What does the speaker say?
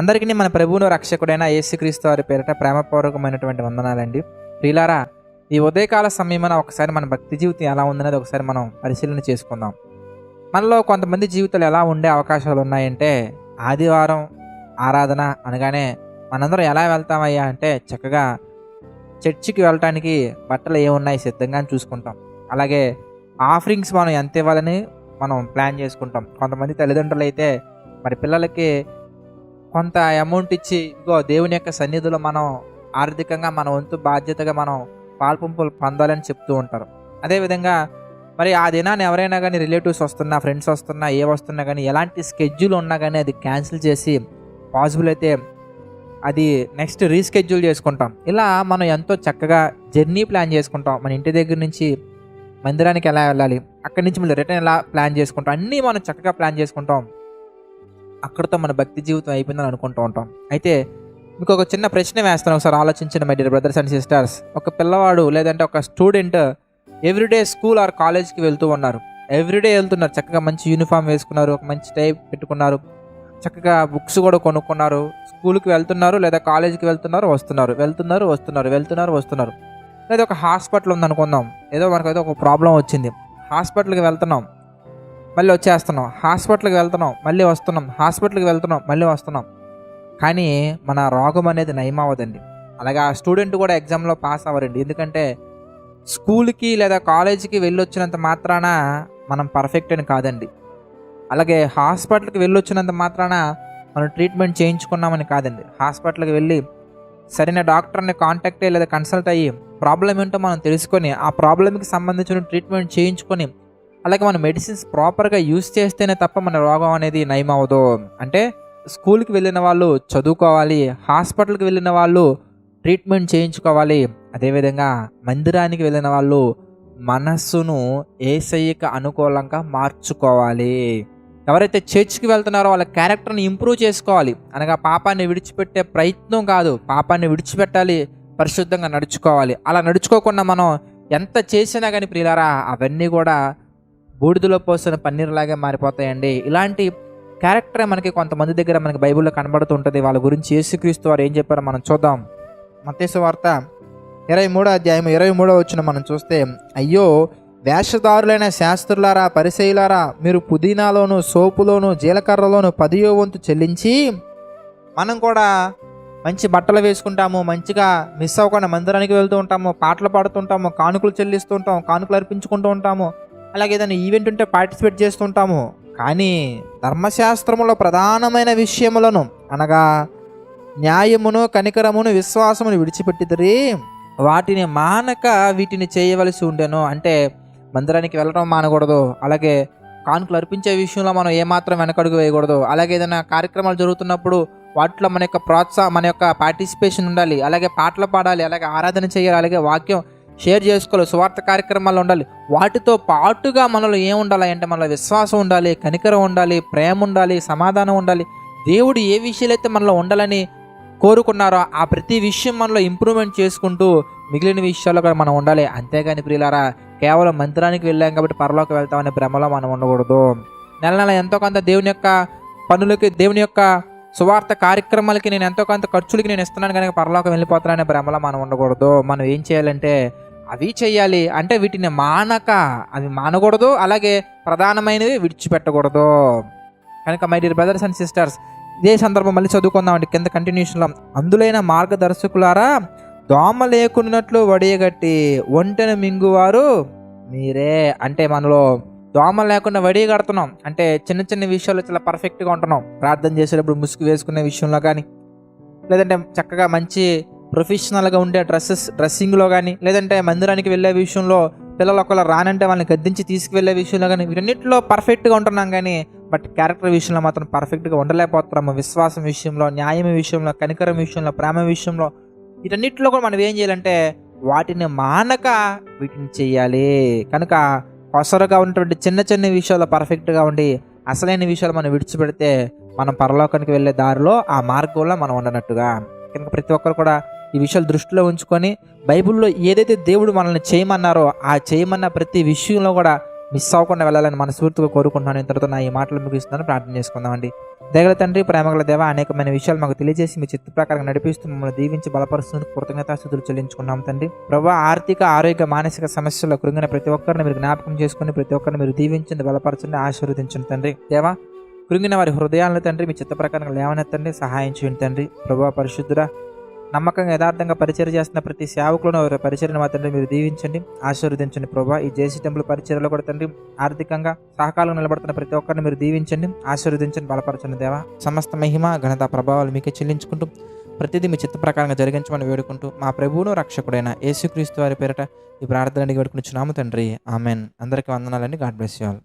అందరికీ మన ప్రభువును రక్షకుడైన యేసుక్రీస్తు వారి పేరిట ప్రేమపూర్వకమైనటువంటి వందనాలండి. ప్రియులారా ఈ ఉదయకాల సమయమున ఒకసారి మన భక్తి జీవితం ఎలా ఉందనేది ఒకసారి మనం పరిశీలన చేసుకుందాం. మనలో కొంతమంది జీవితాలు ఎలా ఉండే అవకాశాలు ఉన్నాయంటే ఆదివారం ఆరాధన అనగానే మనందరం ఎలా వెళ్తామయ్యా అంటే చక్కగా చర్చికి వెళ్ళటానికి బట్టలు ఏమున్నాయి సిద్ధంగా చూసుకుంటాం. అలాగే ఆఫరింగ్స్ మనం ఎంత ఇవ్వాలని మనం ప్లాన్ చేసుకుంటాం. కొంతమంది తల్లిదండ్రులు అయితే మరి పిల్లలకి కొంత అమౌంట్ ఇచ్చి ఇదిగో దేవుని యొక్క సన్నిధిలో మనం ఆర్థికంగా మన వంతు బాధ్యతగా మనం పాల్పంపులు పొందాలని చెప్తూ ఉంటారు. అదేవిధంగా మరి ఆ దినాన్ని ఎవరైనా కానీ రిలేటివ్స్ వస్తున్నా ఫ్రెండ్స్ వస్తున్నా ఏ వస్తున్నా కానీ ఎలాంటి స్కెడ్యూల్ ఉన్నా కానీ అది క్యాన్సిల్ చేసి పాసిబుల్ అయితే అది నెక్స్ట్ రీస్కెడ్యూల్ చేసుకుంటాం. ఇలా మనం ఎంతో చక్కగా జర్నీ ప్లాన్ చేసుకుంటాం. మన ఇంటి దగ్గర నుంచి మందిరానికి ఎలా వెళ్ళాలి అక్కడి నుంచి మళ్ళీ రిటర్న్ ఎలా ప్లాన్ చేసుకుంటాం అన్నీ మనం చక్కగా ప్లాన్ చేసుకుంటాం. అక్కడితో మన భక్తి జీవితం అయిపోయిందని అనుకుంటూ ఉంటాం. అయితే మీకు ఒక చిన్న ప్రశ్న వేస్తాను ఒకసారి ఆలోచించండి my dear brothers and sisters ఒక పిల్లవాడు లేదంటే ఒక స్టూడెంట్ ఎవ్రీడే స్కూల్ ఆర్ కాలేజ్కి వెళ్తూ ఉన్నారు. ఎవ్రీడే వెళ్తున్నారు. చక్కగా మంచి యూనిఫామ్ వేసుకున్నారు ఒక మంచి టైప్ పెట్టుకున్నారు చక్కగా బుక్స్ కూడా కొనుక్కున్నారు. స్కూల్కి వెళ్తున్నారు లేదా కాలేజీకి వెళ్తున్నారు వస్తున్నారు. వెళ్తున్నారు వస్తున్నారు వెళ్తున్నారు వస్తున్నారు. లేదా ఒక హాస్పిటల్ ఉందనుకుందాం. ఏదో మనకైతే ఒక ప్రాబ్లం వచ్చింది. హాస్పిటల్కి వెళ్తున్నాం. మళ్ళీ వచ్చేస్తున్నాం. హాస్పిటల్కి వెళ్తున్నాం మళ్ళీ వస్తున్నాం. హాస్పిటల్కి వెళ్తున్నాం మళ్ళీ వస్తున్నాం. కానీ మన రోగం అనేది నయమవ్వదండి. అలాగే ఆ స్టూడెంట్ కూడా ఎగ్జామ్లో పాస్ అవ్వరండి. ఎందుకంటే స్కూల్కి లేదా కాలేజీకి వెళ్ళొచ్చినంత మాత్రాన మనం పర్ఫెక్ట్ అని కాదండి. అలాగే హాస్పిటల్కి వెళ్ళొచ్చినంత మాత్రాన మనం ట్రీట్మెంట్ చేయించుకున్నామని కాదండి. హాస్పిటల్కి వెళ్ళి సరైన డాక్టర్ని కాంటాక్ట్ అయ్యి లేదా కన్సల్ట్ అయ్యి ప్రాబ్లం ఏంటో మనం తెలుసుకొని ఆ ప్రాబ్లంకి సంబంధించిన ట్రీట్మెంట్ చేయించుకొని అలాగే మన మెడిసిన్స్ ప్రాపర్గా యూస్ చేస్తేనే తప్ప మన రోగం అనేది నయం అవ్వదు అంటే స్కూల్కి వెళ్ళిన వాళ్ళు చదువుకోవాలి హాస్పిటల్కి వెళ్ళిన వాళ్ళు ట్రీట్మెంట్ చేయించుకోవాలి. అదేవిధంగా మందిరానికి వెళ్ళిన వాళ్ళు మనస్సును ఏసయ్యకు అనుకూలంగా మార్చుకోవాలి. ఎవరైతే చర్చ్కి వెళ్తున్నారో వాళ్ళ క్యారెక్టర్ని ఇంప్రూవ్ చేసుకోవాలి. అనగా పాపాన్ని విడిచిపెట్టే ప్రయత్నం కాదు పాపాన్ని విడిచిపెట్టాలి పరిశుద్ధంగా నడుచుకోవాలి. అలా నడుచుకోకుండా మనం ఎంత చేసినా కానీ ప్రియులారా అవన్నీ కూడా బూడిదలో పోసిన పన్నీరులాగే మారిపోతాయండి. ఇలాంటి క్యారెక్టర్ మనకి కొంతమంది దగ్గర మనకి బైబిల్లో కనబడుతుంటుంది. వాళ్ళ గురించి యేసుక్రీస్తు వారు ఏం చెప్పారో మనం చూద్దాం. మత్తేసు వార్త ఇరవై మూడో అధ్యాయం ఇరవై మూడో వచ్చిన మనం చూస్తే అయ్యో వేషధారులైన శాస్త్రులారా పరిశైలారా మీరు పుదీనాలోను సోపులోను జీలకర్రలోను పదియో వంతు చెల్లించి మనం కూడా మంచి బట్టలు వేసుకుంటాము మంచిగా మిస్ అవ్వకుండా మందిరానికి వెళ్తూ ఉంటాము పాటలు పాడుతుంటాము కానుకలు చెల్లిస్తూ ఉంటాము కానుకలు అర్పించుకుంటూ ఉంటాము అలాగే ఏదైనా ఈవెంట్ ఉంటే పార్టిసిపేట్ చేస్తుంటాము. కానీ ధర్మశాస్త్రములో ప్రధానమైన విషయములను అనగా న్యాయమును కనికరమును విశ్వాసమును విడిచిపెట్టిదరి వాటిని మానక వీటిని చేయవలసి ఉండెను. అంటే మందిరానికి వెళ్ళడం మానకూడదు అలాగే కానుకలు అర్పించే విషయంలో మనం ఏమాత్రం వెనకడుగు వేయకూడదు. అలాగే ఏదైనా కార్యక్రమాలు జరుగుతున్నప్పుడు వాటిలో మన యొక్క ప్రోత్సాహం మన యొక్క పార్టిసిపేషన్ ఉండాలి అలాగే పాటలు పాడాలి అలాగే ఆరాధన చేయాలి అలాగే వాక్యం షేర్ చేసుకోవాలి స్వార్థ కార్యక్రమాలు ఉండాలి. వాటితో పాటుగా మనలో ఏం ఉండాలి అంటే మనలో విశ్వాసం ఉండాలి కనికరం ఉండాలి ప్రేమ ఉండాలి సమాధానం ఉండాలి. దేవుడు ఏ విషయాలైతే మనలో ఉండాలని కోరుకున్నారో ఆ ప్రతి విషయం మనలో ఇంప్రూవ్మెంట్ చేసుకుంటూ మిగిలిన విషయాల్లో కూడా మనం ఉండాలి. అంతేగాని ప్రియులారా కేవలం మంత్రానికి వెళ్ళాం కాబట్టి పరలోకి వెళ్తామనే భ్రమలో మనం ఉండకూడదు. నెల నెల ఎంతో కొంత దేవుని యొక్క పనులకి దేవుని యొక్క సువార్త కార్యక్రమాలకి నేను ఎంతో కొంత ఖర్చులకి నేను ఇస్తున్నాను కనుక పరలోకం వెళ్ళిపోతాననే భ్రమలో మనం ఉండకూడదు. మనం ఏం చేయాలంటే అవి చేయాలి అంటే వీటిని మానక అవి మానకూడదు అలాగే ప్రధానమైనవి విడిచిపెట్టకూడదు. కనుక my dear brothers and sisters ఇదే సందర్భం మళ్ళీ చదువుకుందామండి. కింద కంటిన్యూషన్లో అందులైన మార్గదర్శకులారా దోమ లేకున్నట్లు వడియగట్టి ఒంటెను మింగువారు మీరే. అంటే మనలో దోమ లేకుండా వడి కడుతున్నాం. అంటే చిన్న చిన్న విషయాల్లో చాలా పర్ఫెక్ట్గా ఉంటున్నాం. ప్రార్థన చేసేటప్పుడు ముసుగు వేసుకునే విషయంలో కానీ లేదంటే చక్కగా మంచి ప్రొఫెషనల్గా ఉండే డ్రెస్సెస్ డ్రెస్సింగ్లో కానీ లేదంటే మందిరానికి వెళ్ళే విషయంలో పిల్లలు ఒకవేళ రానంటే వాళ్ళని గద్దించి తీసుకువెళ్ళే విషయంలో కానీ వీటన్నిటిలో పర్ఫెక్ట్గా ఉంటున్నాం కానీ బట్ క్యారెక్టర్ విషయంలో మాత్రం పర్ఫెక్ట్గా ఉండలేకపోతున్నాము విశ్వాసం విషయంలో న్యాయం విషయంలో కనికరం విషయంలో ప్రేమ విషయంలో వీటన్నిటిలో కూడా మనం ఏం చేయాలంటే వాటిని మానక వీటిని చేయాలి. కనుక కొసరుగా ఉన్నటువంటి చిన్న చిన్న విషయాల్లో పర్ఫెక్ట్గా ఉండి అసలైన విషయాలు మనం విడిచిపెడితే మనం పరలోకానికి వెళ్ళే దారిలో ఆ మార్గంలో మనం ఉండనట్టుగా. కనుక ప్రతి ఒక్కరు కూడా ఈ విషయాలు దృష్టిలో ఉంచుకొని బైబిల్లో ఏదైతే దేవుడు మనల్ని చేయమన్నారో ఆ చేయమన్న ప్రతి విషయంలో కూడా మిస్ అవ్వకుండా వెళ్ళాలని మనస్ఫూర్తిగా కోరుకుంటున్నాను. ఇంతటితో నా ఈ మాటలు ముగిస్తున్నాను. ప్రార్థన చేసుకుందామండి. దగల తండ్రి ప్రేమగల దేవ అనేకమైన విషయాలు మాకు తెలియజేసి మీ చిత్త ప్రకారం నడిపిస్తూ మమ్మల్ని దీవించి బలపరుస్తున్నందుకు కృతజ్ఞతాస్థుతులు చెల్లించుకున్నాం తండ్రి. ప్రభా ఆర్థిక ఆరోగ్య మానసిక సమస్యల్లో కృంగిన ప్రతి ఒక్కరిని మీరు జ్ఞాపకం చేసుకుని ప్రతి ఒక్కరిని మీరు దీవించండి బలపరచండి ఆశీర్వదించండి తండ్రి. దేవా కృంగిన వారి హృదయాలను తండ్రి మీ చిత్త ప్రకారం లేవనెత్తండి సహాయం చేయండి తండ్రి. ప్రభా పరిశుద్ధుడా నమ్మకంగా యథార్థంగా పరిచయం చేస్తున్న ప్రతి సేవకులను వారి పరిచయం మా మీరు దీవించండి ఆశీర్వదించండి ప్రభా. ఈ జేసీ టెంపుల్ పరిచయలో కూడా తండ్రి ఆర్థికంగా సహకారం నిలబడుతున్న ప్రతి ఒక్కరిని మీరు దీవించండి ఆశీర్వదించండి బలపరచండి దేవా. సమస్త మహిమ ఘనత ప్రభావాలు మీకే చెల్లించుకుంటూ ప్రతిదీ మీ చిత్త ప్రకారంగా జరిగించమని వేడుకుంటూ మా ప్రభువును రక్షకుడైన యేసుక్రీస్తు వారి పేరిట ఈ ప్రార్థన అడిగి వేడుకుని తండ్రి. ఆమెన్. అందరికీ వందనాలండి. God bless you all.